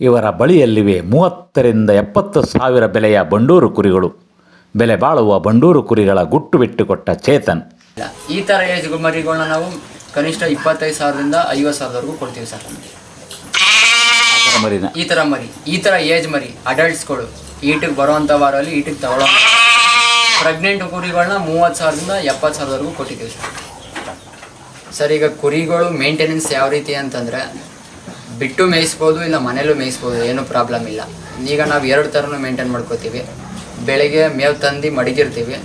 ಇವರ ಬಳಿಯಲ್ಲಿವೆ ಮೂವತ್ತರಿಂದ ಎಪ್ಪತ್ತು ಸಾವಿರ ಬೆಲೆಯ ಬಂಡೂರು ಕುರಿಗಳು. ಬೆಲೆ ಬಾಳುವ ಬಂಡೂರು ಕುರಿಗಳ ಗುಟ್ಟು ಬಿಟ್ಟುಕೊಟ್ಟ ಚೇತನ್. ಈ ಥರ ಏಜ್ ಮರಿಗಳನ್ನ ನಾವು. ಕನಿಷ್ಠ ಇಪ್ಪತ್ತೈದು ಸಾವಿರದಿಂದ ಐವತ್ತು ಸಾವಿರದವರೆಗೂ ಕೊಡ್ತೀವಿ ಸರ್ ಮರಿನ. ಈ ಥರ ಮರಿ ಈ ಥರ ಏಜ್ ಮರಿ ಅಡಲ್ಟ್ಸ್ಗಳು ಈಟಿಗೆ ಬರುವಂಥ ವಾರಲ್ಲಿ ಈಟಿಗೆ ತಗೊಳ್ಳೋ ಪ್ರೆಗ್ನೆಂಟ್ ಕುರಿಗಳನ್ನ ಮೂವತ್ತು ಸಾವಿರದಿಂದ ಎಪ್ಪತ್ತು ಸಾವಿರದವರೆಗೂ ಕೊಟ್ಟಿದ್ದೀವಿ ಸರ್. ಸರ್ ಈಗ ಕುರಿಗಳು ಮೇಂಟೆನೆನ್ಸ್ ಯಾವ ರೀತಿ ಅಂತಂದರೆ ಬಿಟ್ಟು ಮೇಯಿಸ್ಬೋದು ಇಲ್ಲ ಮನೇಲೂ ಮೇಯಿಸ್ಬೋದು, ಏನೂ ಪ್ರಾಬ್ಲಮ್ ಇಲ್ಲ. ಈಗ ನಾವು ಎರಡು ಥರನೂ ಮೇಂಟೈನ್ ಮಾಡ್ಕೋತೀವಿ. ಬೆಳಗ್ಗೆ ಮೇವು ತಂದು ಮಡಗಿರ್ತೀವಿ.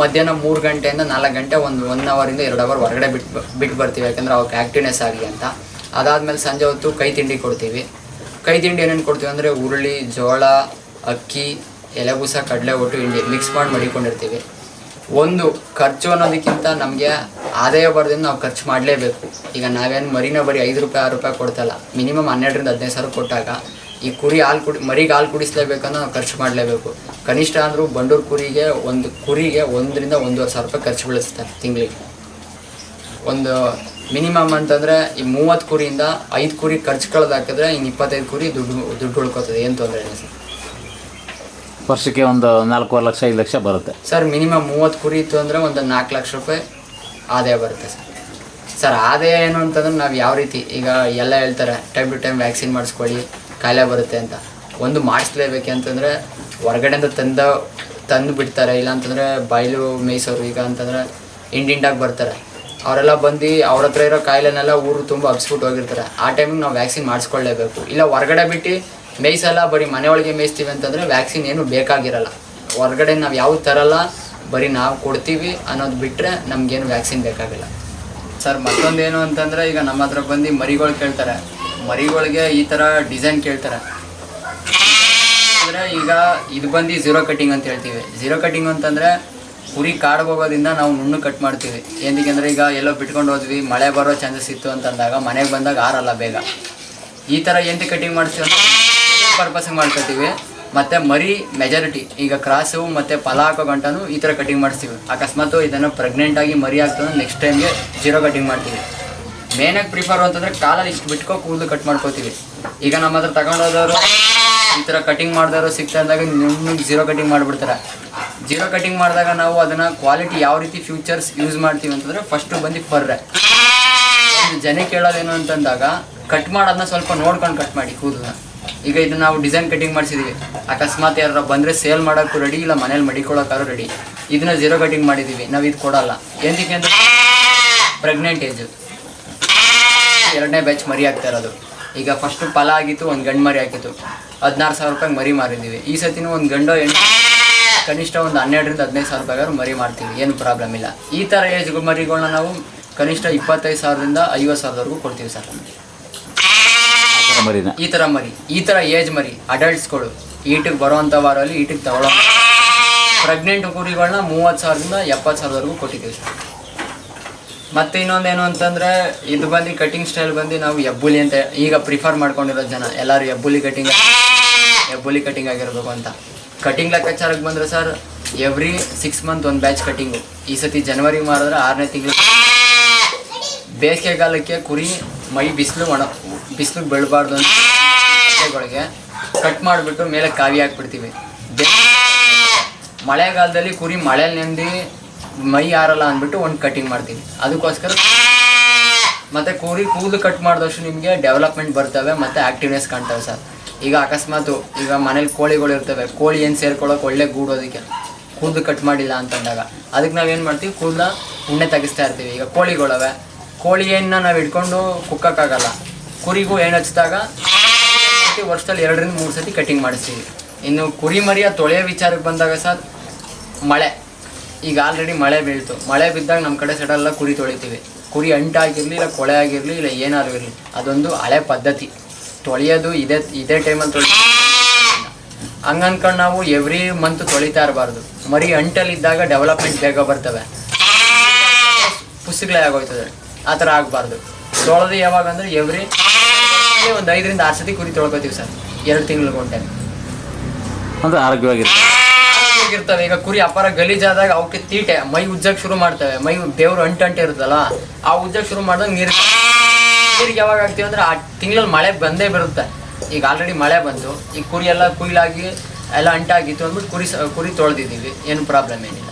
ಮಧ್ಯಾಹ್ನ ಮೂರು ಗಂಟೆಯಿಂದ ನಾಲ್ಕು ಗಂಟೆ ಒಂದು ಒನ್ ಅವರಿಂದ ಎರಡು ಅವರ್ ಹೊರಗಡೆ ಬಿಟ್ಟು ಬಿಟ್ಟು ಬರ್ತೀವಿ. ಯಾಕಂದ್ರೆ ಅವಕ್ಕೆ ಆ್ಯಕ್ಟಿವ್ನೆಸ್ ಆಗಲಿ ಅಂತ. ಅದಾದಮೇಲೆ ಸಂಜೆ ಹೊತ್ತು ಕೈ ತಿಂಡಿ ಕೊಡ್ತೀವಿ. ಕೈ ತಿಂಡಿ ಏನೇನು ಕೊಡ್ತೀವಿ ಅಂದರೆ ಉರುಳಿ, ಜೋಳ, ಅಕ್ಕಿ ಎಲೆಬೂಸ ಕಡಲೆ ಒಟ್ಟು ಹಿಂಡಿ ಮಿಕ್ಸ್ ಮಾಡಿ ಮಡಿಕೊಂಡಿರ್ತೀವಿ. ಒಂದು ಖರ್ಚು ಅನ್ನೋದಕ್ಕಿಂತ ನಮಗೆ ಆದಾಯ ಬರೋದ್ರಿಂದ ನಾವು ಖರ್ಚು ಮಾಡಲೇಬೇಕು. ಈಗ ನಾವೇನು ಮರಿನ ಬರೀ ಐದು ರೂಪಾಯಿ ಆರು ರೂಪಾಯಿ ಕೊಡ್ತಲ್ಲ ಮಿನಿಮಮ್ ಹನ್ನೆರಡರಿಂದ ಹದಿನೈದು ಸಾವಿರ ಕೊಟ್ಟಾಗ ಈ ಕುರಿ ಹಾಲು ಕುಡಿ ಮರಿಗೆ ಹಾಲು ಕುಡಿಸ್ಲೇಬೇಕಂದ್ರೆ ನಾವು ಖರ್ಚು ಮಾಡಲೇಬೇಕು. ಕನಿಷ್ಠ ಅಂದರೂ ಬಂಡೂರು ಕುರಿಗೆ ಒಂದು ಕುರಿಗೆ ಒಂದರಿಂದ ಒಂದೂವರೆ ಸಾವಿರ ರೂಪಾಯಿ ಖರ್ಚು ಬೀಳಿಸ್ತಾರೆ ತಿಂಗಳಿಗೆ. ಒಂದು ಮಿನಿಮಮ್ ಅಂತಂದರೆ ಈ ಮೂವತ್ತು ಕುರಿಯಿಂದ ಐದು ಕುರಿ ಖರ್ಚು ಕಳೆದಾಕಿದ್ರೆ ಇನ್ನು ಇಪ್ಪತ್ತೈದು ಕುರಿ ದುಡ್ಡು ದುಡ್ಡು ಉಳ್ಕೊತದೆ. ಏನು ತೊಂದರೆ ಇಲ್ಲ ಸರ್. ವರ್ಷಕ್ಕೆ ಒಂದು ನಾಲ್ಕೂವರೆ ಲಕ್ಷ ಐದು ಲಕ್ಷ ಬರುತ್ತೆ. ಸರ್ ಮಿನಿಮಮ್ ಮೂವತ್ತು ಕುರಿ ಇತ್ತು ಅಂದರೆ ಒಂದು ನಾಲ್ಕು ಲಕ್ಷ ರೂಪಾಯಿ ಆದಾಯ ಬರುತ್ತೆ ಸರ್. ಸರ್, ಆದಾಯ ಏನು ಅಂತಂದ್ರೆ ನಾವು ಯಾವ ರೀತಿ ಈಗ ಎಲ್ಲ ಹೇಳ್ತಾರೆ ಟೈಮ್ ಟು ಟೈಮ್ ವ್ಯಾಕ್ಸಿನ್ ಮಾಡಿಸ್ಕೊಳ್ಳಿ, ಕಾಯಿಲೆ ಬರುತ್ತೆ ಅಂತ. ಒಂದು ಮಾಡಿಸ್ಲೇಬೇಕು ಅಂತಂದರೆ ಹೊರಗಡೆಯಿಂದ ತಂದ, ತಂದು ಬಿಡ್ತಾರೆ. ಇಲ್ಲ ಅಂತಂದರೆ ಮೇಯಿಸೋರು ಈಗ ಅಂತಂದರೆ ಇಂಡಿಂಡಾಗಿ ಬರ್ತಾರೆ. ಅವರೆಲ್ಲ ಬಂದು ಅವ್ರ ಹತ್ರ ಇರೋ ಕಾಯಿಲೆನೆಲ್ಲ ಊರು ತುಂಬ ಹಬ್ಸ್ಬಿಟ್ಟು ಹೋಗಿರ್ತಾರೆ. ಆ ಟೈಮಿಗೆ ನಾವು ವ್ಯಾಕ್ಸಿನ್ ಮಾಡಿಸ್ಕೊಳ್ಳೇಬೇಕು ಇಲ್ಲ ಹೊರಗಡೆ ಬಿಟ್ಟು ಮೇಯ್ಸಲ್ಲ, ಬರೀ ಮನೆಯೊಳಗೆ ಮೇಯಿಸ್ತೀವಿ ಅಂತಂದರೆ ವ್ಯಾಕ್ಸಿನ್ ಏನು ಬೇಕಾಗಿರಲ್ಲ. ಹೊರಗಡೆ ನಾವು ಯಾವ ತರಲ್ಲ. ಬರೀ ನಾವು ಕೊಡ್ತೀವಿ ಅನ್ನೋದು ಬಿಟ್ಟರೆ ನಮಗೇನು ವ್ಯಾಕ್ಸಿನ್ ಬೇಕಾಗಿಲ್ಲ. ಸರ್, ಮತ್ತೊಂದೇನು ಅಂತಂದರೆ ಈಗ ನಮ್ಮ ಹತ್ರ ಬಂದು ಮರಿಗಳು ಕೇಳ್ತಾರೆ. ಮರಿಗಳಿಗೆ ಈ ಥರ ಡಿಸೈನ್ ಕೇಳ್ತಾರೆ. ಅಂದರೆ ಈಗ ಇದು ಬಂದು ಝೀರೋ ಕಟ್ಟಿಂಗ್ ಅಂತ ಹೇಳ್ತೀವಿ. ಝೀರೋ ಕಟ್ಟಿಂಗ್ ಅಂತಂದರೆ ಕುರಿ ಕಾಡಿಗೆ ಹೋಗೋದ್ರಿಂದ ನಾವು ನುಣ್ಣು ಕಟ್ ಮಾಡ್ತೀವಿ. ಏನಕ್ಕೆ ಅಂದರೆ ಈಗ ಎಲ್ಲೋ ಬಿಟ್ಕೊಂಡು ಹೋದ್ವಿ, ಮಳೆ ಬರೋ ಚಾನ್ಸಸ್ ಇತ್ತು ಅಂತಂದಾಗ ಮನೆಗೆ ಬಂದಾಗ ಆರಲ್ಲ ಬೇಗ. ಈ ಥರ ಎಂತ ಕಟ್ಟಿಂಗ್ ಮಾಡ್ತೀವಿ ಪರ್ಪಸ್ಗೆ ಮಾಡ್ಕೊತೀವಿ ಮತ್ತು ಮರಿ ಮೆಜಾರಿಟಿ ಈಗ ಕ್ರಾಸು ಮತ್ತು ಫಲ ಹಾಕೋ ಗಂಟನು ಈ ಥರ ಕಟಿಂಗ್ ಮಾಡಿಸ್ತೀವಿ. ಅಕಸ್ಮಾತ್ ಇದನ್ನು ಪ್ರೆಗ್ನೆಂಟ್ ಆಗಿ ಮರಿ ಆಗ್ತದೆ ನೆಕ್ಸ್ಟ್ ಟೈಮ್ಗೆ ಜೀರೋ ಕಟಿಂಗ್ ಮಾಡ್ತೀವಿ. ಮೇನಾಗಿ ಪ್ರಿಫರ್ ಅಂತಂದರೆ ಕಾಲಲ್ಲಿ ಇಷ್ಟು ಬಿಟ್ಕೊ, ಕೂದಲು ಕಟ್ ಮಾಡ್ಕೋತೀವಿ. ಈಗ ನಮ್ಮ ಹತ್ರ ತಗೊಂಡೋದವರು ಈ ಥರ ಕಟಿಂಗ್ ಮಾಡಿದವರು ಸಿಗ್ತಾ ಇದ್ದಾಗ ನಿಮ್ಗೆ ಜೀರೋ ಕಟಿಂಗ್ ಮಾಡಿಬಿಡ್ತಾರೆ. ಜೀರೋ ಕಟಿಂಗ್ ಮಾಡಿದಾಗ ನಾವು ಅದನ್ನು ಕ್ವಾಲಿಟಿ ಯಾವ ರೀತಿ ಫ್ಯೂಚರ್ಸ್ ಯೂಸ್ ಮಾಡ್ತೀವಿ ಅಂತಂದರೆ ಫಸ್ಟು ಬಂದು ಫರ್ರೆ ಜನ ಕೇಳೋದೇನು ಅಂತಂದಾಗ ಕಟ್ ಮಾಡೋದನ್ನ ಸ್ವಲ್ಪ ನೋಡ್ಕೊಂಡು ಕಟ್ ಮಾಡಿ ಕೂದಲನ್ನ. ಈಗ ಇದನ್ನ ನಾವು ಡಿಸೈನ್ ಕಟಿಂಗ್ ಮಾಡಿಸಿದೀವಿ. ಅಕಸ್ಮಾತ್ ಯಾರು ಬಂದರೆ ಸೇಲ್ ಮಾಡೋಕ್ಕೂ ರೆಡಿ ಇಲ್ಲ, ಮನೇಲಿ ಮಡಿಕೊಳ್ಳೋಕಾರು ರೆಡಿ ಇದನ್ನ ಜೀರೋ ಕಟಿಂಗ್ ಮಾಡಿದ್ದೀವಿ ನಾವು ಇದು ಕೊಡಲ್ಲ. ಏನಕ್ಕೆ ಅಂದರೆ ಪ್ರೆಗ್ನೆಂಟ್ ಏಜು ಎರಡನೇ ಬ್ಯಾಚ್ ಮರಿ ಆಗ್ತಾ ಇರೋದು. ಈಗ ಫಸ್ಟ್ ಫಲ ಆಗಿತ್ತು, ಒಂದು ಗಂಡು ಮರಿ ಆಗಿತ್ತು. ಹದಿನಾರು ಸಾವಿರ ರೂಪಾಯಿ ಮರಿ ಮಾರಿದ್ದೀವಿ ಈ ಸತಿನೂ ಒಂದು ಗಂಡು ಹೆಣ್ಣು ಕನಿಷ್ಠ ಒಂದು ಹನ್ನೆರಡರಿಂದ ಹದಿನೈದು ಸಾವಿರ ರೂಪಾಯಿ ಮರಿ ಮಾಡ್ತೀವಿ ಏನು ಪ್ರಾಬ್ಲಮ್ ಇಲ್ಲ. ಈ ಥರ ಏಜ್ ಮರಿಗಳನ್ನ ನಾವು ಕನಿಷ್ಠ ಇಪ್ಪತ್ತೈದು ಸಾವಿರದಿಂದ ಐವತ್ತು ಸಾವಿರದವರೆಗೂ ಕೊಡ್ತೀವಿ ಸರ್. ಮರಿನ. ಈ ತರ ಮರಿ, ಈ ತರ ಏಜ್ ಮರಿ ಅಡಲ್ಟ್ಸ್ಗಳು ಈಟಿಗೆ ಬರುವಂತ ವಾರಲ್ಲಿ ಈಟಿಗೆ ತಗೊಳ್ಳೋ ಪ್ರೆಗ್ನೆಂಟ್ ಕುರಿಗಳನ್ನ ಮೂವತ್ತು ಸಾವಿರದಿಂದ ಎಪ್ಪತ್ತು ಸಾವಿರದವರೆಗೂ ಕೊಟ್ಟಿದ್ದೀವಿ ಸರ್ ಮತ್ತೆ ಇನ್ನೊಂದೇನು ಅಂತಂದ್ರೆ, ಇದು ಬಂದು ಕಟಿಂಗ್ ಸ್ಟೈಲ್ ಬಂದು ನಾವು ಎಬ್ಬುಲಿ ಅಂತ ಈಗ ಪ್ರಿಫರ್ ಮಾಡ್ಕೊಂಡಿರೋ ಜನ, ಎಲ್ಲರೂ ಎಬ್ಬುಲಿ ಕಟಿಂಗ್ ಎಬ್ಬುಲಿ ಕಟಿಂಗ್ ಆಗಿರಬೇಕು ಅಂತ. ಕಟಿಂಗ್ ಲೆಕ್ಕಾಚಾರಕ್ಕೆ ಬಂದರೆ ಸರ್ ಎವ್ರಿ ಸಿಕ್ಸ್ ಮಂತ್ ಒಂದು ಬ್ಯಾಚ್ ಕಟಿಂಗು ಈ ಸತಿ ಜನವರಿ ಮಾರಿದ್ರೆ ಆರನೇ ತಿಂಗಳು. ಬೇಸಿಗೆಗಾಲಕ್ಕೆ ಕುರಿ ಮೈ ಬಿಸಿಲು ಒಣ, ಬಿಸಿಲು ಬೀಳಬಾರ್ದು ಅಂತ ಬಟ್ಟೆಗಳಿಗೆ ಕಟ್ ಮಾಡಿಬಿಟ್ಟು ಮೇಲೆ ಕಾವಿ ಹಾಕ್ಬಿಡ್ತೀವಿ. ಮಳೆಗಾಲದಲ್ಲಿ ಕುರಿ ಮಳೆಯಲ್ಲಿ ನೆಂದು ಮೈ ಆರಲ್ಲ ಅಂದ್ಬಿಟ್ಟು ಒಂದು ಕಟಿಂಗ್ ಮಾಡ್ತೀವಿ. ಅದಕ್ಕೋಸ್ಕರ ಮತ್ತು ಕುರಿ ಕೂದಲು ಕಟ್ ಮಾಡಿದಷ್ಟು ನಿಮಗೆ ಡೆವಲಪ್ಮೆಂಟ್ ಬರ್ತವೆ ಮತ್ತು ಆ್ಯಕ್ಟಿವ್ನೆಸ್ ಕಾಣ್ತವೆ ಸರ್. ಈಗ ಅಕಸ್ಮಾತು ಈಗ ಮನೇಲಿ ಕೋಳಿಗಳು ಇರ್ತವೆ, ಕೋಳಿ ಏನು ಸೇರ್ಕೊಳ್ಳೋಕೆ ಒಳ್ಳೆ ಗೂಡೋದಕ್ಕೆ ಕೂದಲು ಕಟ್ ಮಾಡಿಲ್ಲ ಅಂತಂದಾಗ. ಅದಕ್ಕೆ ನಾವೇನು ಮಾಡ್ತೀವಿ, ಕೂದಲ ಉಣ್ಣೆ ತೆಗಿಸ್ತಾ ಇರ್ತೀವಿ. ಈಗ ಕೋಳಿಗಳವೆ ಕೋಳಿ ಏನ ನಾವು ಇಟ್ಕೊಂಡು ಕುಕ್ಕಕ್ಕಾಗಲ್ಲ. ಕುರಿಗೂ ಏನು ಹಚ್ಚಿದಾಗ ವರ್ಷದಲ್ಲಿ ಎರಡರಿಂದ ಮೂರು ಸತಿ ಕಟಿಂಗ್ ಮಾಡಿಸ್ತೀವಿ. ಇನ್ನು ಕುರಿ ಮರಿಯ ತೊಳೆಯ ವಿಚಾರಕ್ಕೆ ಬಂದಾಗ ಸರ್ ಮಳೆ. ಈಗ ಆಲ್ರೆಡಿ ಮಳೆ ಬೀಳ್ತು. ಮಳೆ ಬಿದ್ದಾಗ ನಮ್ಮ ಕಡೆ ಸೈಡೆಲ್ಲ ಕುರಿ ತೊಳಿತೀವಿ. ಕುರಿ ಅಂಟಾಗಿರಲಿ, ಇಲ್ಲ ಕೊಳೆ ಆಗಿರಲಿ, ಇಲ್ಲ ಏನಾದ್ರು ಇರಲಿ, ಅದೊಂದು ಹಳೆ ಪದ್ಧತಿ. ತೊಳೆಯೋದು ಇದೇ ಇದೇ ಟೈಮಲ್ಲಿ ತೊಳಿ ಹಂಗೆ ನಾವು ಎವ್ರಿ ಮಂತ್ ತೊಳಿತಾ ಇರಬಾರ್ದು. ಮರಿ ಅಂಟಲ್ಲಿದ್ದಾಗ ಡೆವಲಪ್ಮೆಂಟ್ ಬೇಗ ಬರ್ತವೆ. ಪುಸ್ತಕಗಳೇ ಆಗೋಯ್ತದೆ. ಆ ಥರ ಆಗಬಾರ್ದು. ತೊಳೆದು ಯಾವಾಗ ಅಂದರೆ ಎವ್ರಿ ಒಂದು ಐದರಿಂದ ಆರು ಸತಿ ಕುರಿ ತೊಳ್ಕೊತೀವಿ ಸರ್. ಎರಡು ತಿಂಗಳು ಒಂದು ಅದು ಆರೋಗ್ಯವಾಗಿರ್ತವೆ ಆರೋಗ್ಯವಾಗಿರುತ್ತೆ ಇರ್ತವೆ ಈಗ ಕುರಿ ಅಪಾರ ಗಲೀಜಾದಾಗ ಅವಕ್ಕೆ ತೀಟೆ ಮೈ ಉಜ್ಜಕ್ಕೆ ಶುರು ಮಾಡ್ತವೆ. ಮೈ ದೇವ್ರು ಅಂಟು ಅಂಟು ಇರುತ್ತಲ್ಲ ಆ ಉಜ್ಜಕ್ ಶುರು ಮಾಡಿದಾಗ ನೀರು ನೀರಿಗೆ ಯಾವಾಗ ಆಗ್ತೀವಿ ಅಂದ್ರೆ ಆ ತಿಂಗಳಲ್ಲಿ ಮಳೆ ಬಂದೇ ಬರುತ್ತೆ. ಈಗ ಆಲ್ರೆಡಿ ಮಳೆ ಬಂತು. ಈಗ ಕುರಿ ಎಲ್ಲ ಕುಯ್ಲಾಗಿ ಎಲ್ಲ ಅಂಟಾಗಿತ್ತು ಅಂದ್ಬಿಟ್ಟು ಕುರಿ ಕುರಿ ತೊಳೆದಿದ್ದೀವಿ. ಏನು ಪ್ರಾಬ್ಲಮ್ ಏನಿಲ್ಲ.